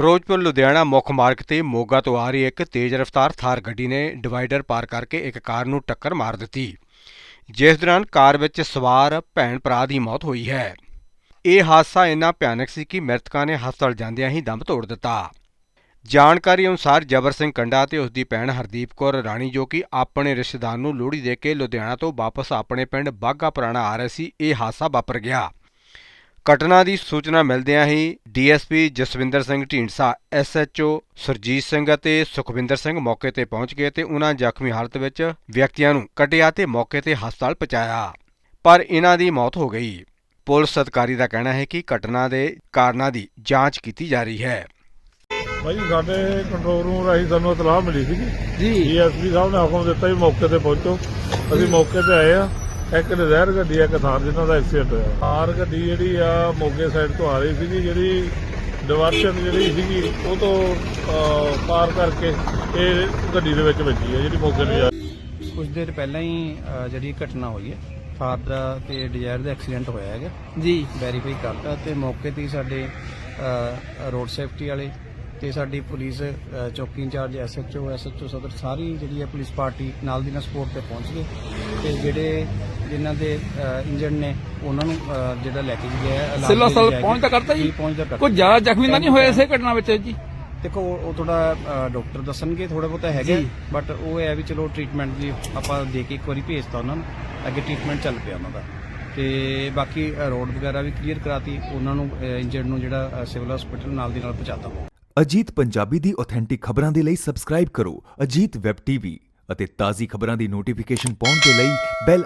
ਫਿਰੋਜ਼ਪੁਰ, ਲੁਧਿਆਣਾ ਮੁੱਖ ਮਾਰਗ ਤੇ ਮੋਗਾ ਤੋਂ ਆ ਰਹੀ ਇੱਕ ਤੇਜ਼ ਰਫ਼ਤਾਰ ਥਾਰ ਗੱਡੀ ਨੇ ਡਿਵਾਈਡਰ ਪਾਰ ਕਰਕੇ ਇੱਕ ਕਾਰ ਨੂੰ ਟੱਕਰ ਮਾਰ ਦਿੱਤੀ, ਜਿਸ ਦੌਰਾਨ ਕਾਰ ਵਿੱਚ ਸਵਾਰ ਭੈਣ ਭਰਾ ਦੀ ਮੌਤ ਹੋਈ ਹੈ। ਇਹ ਹਾਦਸਾ ਇੰਨਾ ਭਿਆਨਕ ਸੀ ਕਿ ਮ੍ਰਿਤਕਾਂ ਨੇ ਹਸਪਤਾਲ ਜਾਂਦਿਆਂ ਹੀ ਦਮ ਤੋੜ ਦਿੱਤਾ। ਜਾਣਕਾਰੀ ਅਨੁਸਾਰ ਜਬਰ ਸਿੰਘ ਕੰਡਾ ਤੇ ਉਸ ਦੀ ਭੈਣ ਹਰਦੀਪ ਕੌਰ ਰਾਣੀ ਜੋ ਕਿ ਆਪਣੇ ਰਿਸ਼ਤੇਦਾਰ ਨੂੰ ਲੋਹੜੀ ਦੇ ਕੇ ਲੁਧਿਆਣਾ ਤੋਂ ਵਾਪਸ ਆਪਣੇ ਪਿੰਡ ਬਾਗਾ ਪੁਰਾਣਾ ਆ ਰਹੇ ਸੀ, ਇਹ ਹਾਦਸਾ ਵਾਪਰ ਗਿਆ। ਘਟਨਾ ਦੀ ਸੂਚਨਾ ਮਿਲਦਿਆਂ ਹੀ ਡੀਐਸਪੀ ਜਸਵਿੰਦਰ ਸਿੰਘ ਢੀਂਡਸਾ ਐਸਐਚਓ ਸਰਜੀਤ ਸਿੰਘ ਅਤੇ ਸੁਖਵਿੰਦਰ ਸਿੰਘ ਮੌਕੇ ਤੇ ਪਹੁੰਚ ਗਏ ਤੇ ਉਹਨਾਂ ਜ਼ਖਮੀ ਹਾਲਤ ਵਿੱਚ ਵਿਅਕਤੀਆਂ ਨੂੰ ਕੱਢਿਆ ਤੇ ਮੌਕੇ ਤੇ ਹਸਪਤਾਲ ਪਹੁੰਚਾਇਆ। ਪਰ ਇਹਨਾਂ ਦੀ ਮੌਤ ਹੋ ਗਈ। ਪੁਲਿਸ ਅਧਿਕਾਰੀ ਦਾ ਕਹਿਣਾ ਹੈ ਕਿ ਘਟਨਾ ਦੇ ਕਾਰਨਾਂ ਦੀ ਜਾਂਚ ਕੀਤੀ ਜਾ ਰਹੀ ਹੈ। ਭਾਈ ਸਾਡੇ ਕੰਟਰੋਲ ਰੂਮ ਰਾਹੀਂ ਸਾਨੂੰ ਇਤਲਾਹ ਮਿਲੀ ਸੀ ਜੀ। ਡੀਐਸਪੀ ਸਾਹਿਬ ਨੇ ਹੁਕਮ ਦਿੱਤਾ ਵੀ ਮੌਕੇ ਤੇ ਪਹੁੰਚੋ। ਅਸੀਂ ਮੌਕੇ ਤੇ ਆਏ ਆ। ਇੱਕ ਨਜ਼ਰ ਗੱਡੀ ਆ, ਇੱਕ ਥਾਰ ਜਿਨ੍ਹਾਂ ਦਾ ਐਕਸੀਡੈਂਟ ਹੋਇਆ। ਥਾਰ ਗੱਡੀ ਜਿਹੜੀ ਆ ਮੋਗੇ ਸਾਈਡ ਤੋਂ ਆ ਰਹੀ ਸੀਗੀ ਜਿਹੜੀ ਡਿਵਰਸ਼ਨ ਜਿਹੜੀ ਸੀਗੀ ਉਹ ਤੋਂ ਪਾਰ ਕਰਕੇ ਇਹ ਗੱਡੀ ਦੇ ਵਿੱਚ ਵੱਜੀ ਹੈ ਜਿਹੜੀ ਮੋਗੇ ਨੂੰ ਜਾ ਕੁਝ ਦੇਰ ਪਹਿਲਾਂ ਹੀ ਅ, ਜਿਹੜੀ ਘਟਨਾ ਹੋਈ ਹੈ ਫਾਰ ਦਾ ਤੇ ਡਿਜ਼ਾਇਰ ਦਾ ਐਕਸੀਡੈਂਟ ਹੋਇਆ ਹੈਗਾ। ਜੀ। ਵੈਰੀਫਾਈ ਕਰਤਾ ਤੇ ਮੌਕੇ ਤੇ ਹੀ ਸਾਡੇ ਰੋਡ ਸੇਫਟੀ ਵਾਲੇ ਤੇ ਸਾਡੀ ਪੁਲਿਸ ਅ, ਚੌਕੀ ਇੰਚਾਰਜ ਐਸਐਚਓ ਐਸਐਚਓ ਸਦਰ ਸਾਰੀ ਜਿਹੜੀ ਹੈ ਪੁਲਿਸ ਪਾਰਟੀ ਨਾਲ ਦੀ ਨਾਲ ਸਪੋਰਟ ਤੇ ਪਹੁੰਚ ਗਏ। ਤੇ ਜਿਹੜੇ ਜਿਨ੍ਹਾਂ ਦੇ ਇੰਜਰਡ ਨੇ ਉਹਨਾਂ ਨੂੰ ਜਿਹੜਾ ਲੈ ਕੇ ਗਿਆ ਸਿਵਲ ਹਸਪਤਾਲ ਲਿਜਾਇਆ ਪਹੁੰਚ ਤਾਂ ਗਿਆ। ਕਰਤਾ ਜੀ? ਕਰਤਾ ਕੋਈ ਜ਼ਿਆਦਾ ਜ਼ਖਮੀ ਤਾਂ ਨਹੀਂ ਹੋਇਆ ਇਸੇ ਘਟਨਾ ਵਿੱਚ ਜੀ ਦੇਖੋ ਉਹ ਥੋੜਾ ਡਾਕਟਰ ਦੱਸਣਗੇ ਥੋੜਾ ਬਹੁਤਾ ਹੈਗਾ। ਬਟ ਉਹ ਹੈ ਵੀ ਚਲੋ ਟ੍ਰੀਟਮੈਂਟ ਦੀ ਆਪਾਂ ਦੇ ਕੇ ਇੱਕ ਵਾਰੀ ਭੇਜਤਾ ਉਹਨਾਂ ਨੂੰ ਅੱਗੇ ਟ੍ਰੀਟਮੈਂਟ ਚੱਲ ਪਿਆ ਉਹਨਾਂ ਦਾ ਤੇ ਬਾਕੀ ਰੋਡ ਵਗੈਰਾ ਵੀ ਕਲੀਅਰ ਕਰਾਤੀ ਉਹਨਾਂ ਨੂੰ ਇੰਜਰਡ ਨੂੰ ਜਿਹੜਾ ਸਿਵਲ ਹਸਪੀਟਲ ਨਾਲ ਦੀ ਨਾਲ ਪਹੁੰਚਾਤਾ ਅਜੀਤ ਪੰਜਾਬੀ ਦੀ ਆਥੈਂਟਿਕ ਖਬਰਾਂ ਦੇ ਲਈ ਸਬਸਕ੍ਰਾਈਬ ਕਰੋ ਅਜੀਤ ਵੈਬ ਟੀਵੀ ਅਤੇ ਤਾਜ਼ੀ ਖਬਰਾਂ ਦੀ ਨੋਟੀਫਿਕੇਸ਼ਨ ਪਾਉਣ ਦੇ ਲਈ ਬੈਲ